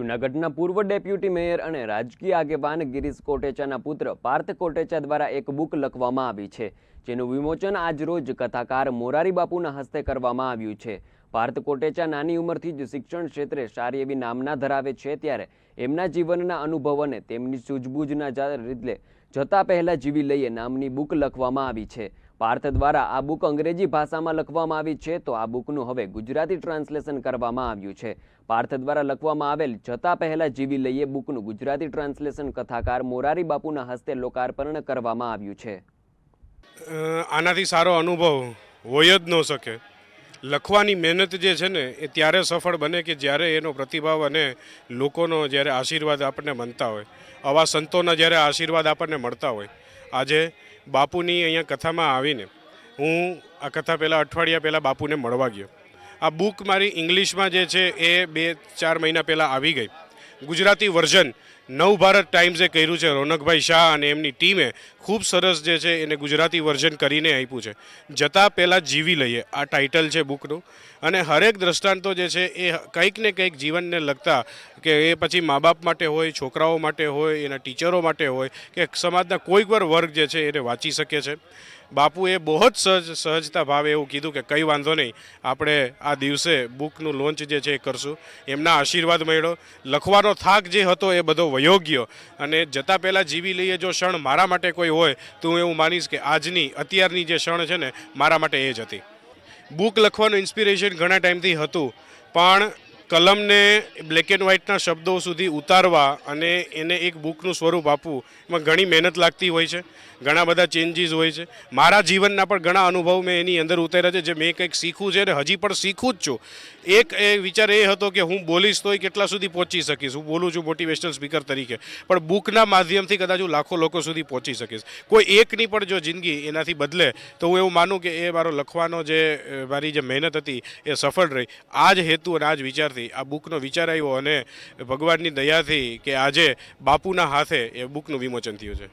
જૂનાગઢના પૂર્વ deputy mayor અને રાજકીય આગેવાન ગિરીશ કોટેચાના પુત્ર પાર્થ કોટેચા દ્વારા એક બુક લખવામાં આવી છે, જેનું વિમોચન આજરોજ કથાકાર મોરારી બાપુના હસ્તે કરવામાં આવ્યું છે. પાર્થ કોટેચા નાની ઉંમરથી જ શિક્ષણ ક્ષેત્રે સારી એવી નામના ધરાવે છે ત્યારે એમના જીવનના અનુભવ અને તેમની સૂઝબૂઝના લીધે જતા પહેલા જીવી લઈએ નામની બુક લખવામાં આવી છે. પાર્થ દ્વારા આ બુક અંગ્રેજી ભાષામાં લખવામાં આવી છે તો આ બુકનું હવે ગુજરાતી ટ્રાન્સલેશન કરવામાં આવ્યું છે. પાર્થ દ્વારા લખવામાં આવેલ જતા પહેલા જીવી લઈએ બુકનું ગુજરાતી ટ્રાન્સલેશન કથાકાર મોરારી બાપુના હસ્તે લોકાર્પણ કરવામાં આવ્યું છે. આનાથી સારો અનુભવ હોય જ ન શકે. લખવાની મહેનત જે છે ને, એ ત્યારે સફળ બને કે જ્યારે એનો પ્રતિભાવ અને લોકોનો જ્યારે આશીર્વાદ આપણને મળતા હોય. આવા સંતોના જ્યારે આશીર્વાદ આપણને મળતા હોય. આજે બાપુની અહીંયા કથામાં આવીને હું આ કથા પહેલાં અઠવાડિયા પહેલાં બાપુને મળવા ગયો. આ બુક મારી ઇંગ્લિશમાં જે છે એ બે ચાર મહિના પહેલાં આવી ગઈ. ગુજરાતી વર્ઝન નવ ભારત ટાઈમ્સે કર્યું છે. રોનકભાઈ શાહ અને એમની ટીમે ખૂબ સરસ જે છે એને ગુજરાતી વર્ઝન કરીને આપ્યું છે. જતાં પહેલાં જીવી લઈએ. આ ટાઇટલ છે બુકનું. અને હરેક દ્રષ્ટાંતો જે છે એ કંઈક ને કંઈક જીવનને લગતા કે એ પછી મા બાપ માટે હોય, છોકરાઓ માટે હોય, એના ટીચરો માટે હોય કે સમાજના કોઈક વાર વર્ગ જે છે એને વાંચી શકે છે. બાપુએ બહુ જ સહજ સહજતા ભાવે એવું કીધું કે કંઈ વાંધો નહીં, આપણે આ દિવસે બુકનું લોન્ચ જે છે એ કરશું. એમના આશીર્વાદ મળ્યો. લખવાનો થાક જે હતો એ બધો વયો ગયો અને જતાં પહેલાં જીવી લઈએ જો ક્ષણ મારા માટે કોઈ હોય, તો હું એવું માનીશ કે આજની, અત્યારની જે ક્ષણ છે ને, મારા માટે એ જ હતી. બુક લખવાનું ઇન્સ્પિરેશન ઘણા ટાઈમથી હતું, પણ કલમને બ્લેક એન્ડ વ્હાઇટના શબ્દો સુધી ઉતારવા અને એને એક બુકનું સ્વરૂપ આપવું, એમાં ઘણી મહેનત લાગતી હોય છે, ઘણા બધા ચેન્જીસ હોય છે. મારા જીવનના પણ ઘણા અનુભવ મેં એની અંદર ઉતાર્યા છે, જે મેં કંઈક શીખવું છે અને હજી પણ શીખું જ છું. એક એ વિચાર એ હતો કે હું બોલીશ તો એ કેટલા સુધી પહોંચી શકીશ? હું બોલું છું મોટિવેશનલ સ્પીકર તરીકે. પણ બુકના માધ્યમથી કદાચ હું લાખો લોકો સુધી પહોંચી શકીશ. કોઈ એકની પણ જો જિંદગી એનાથી બદલે, તો હું એવું માનું કે એ મારો લખવાનો જે મારી જે મહેનત હતી, એ સફળ રહી. આ જ હેતુ અને આ જ વિચારથી આ બુકનો વિચાર આવ્યો અને ભગવાનની દયાથી કે આજે બાપુના હાથે એ બુકનું વિમોચન થયું છે.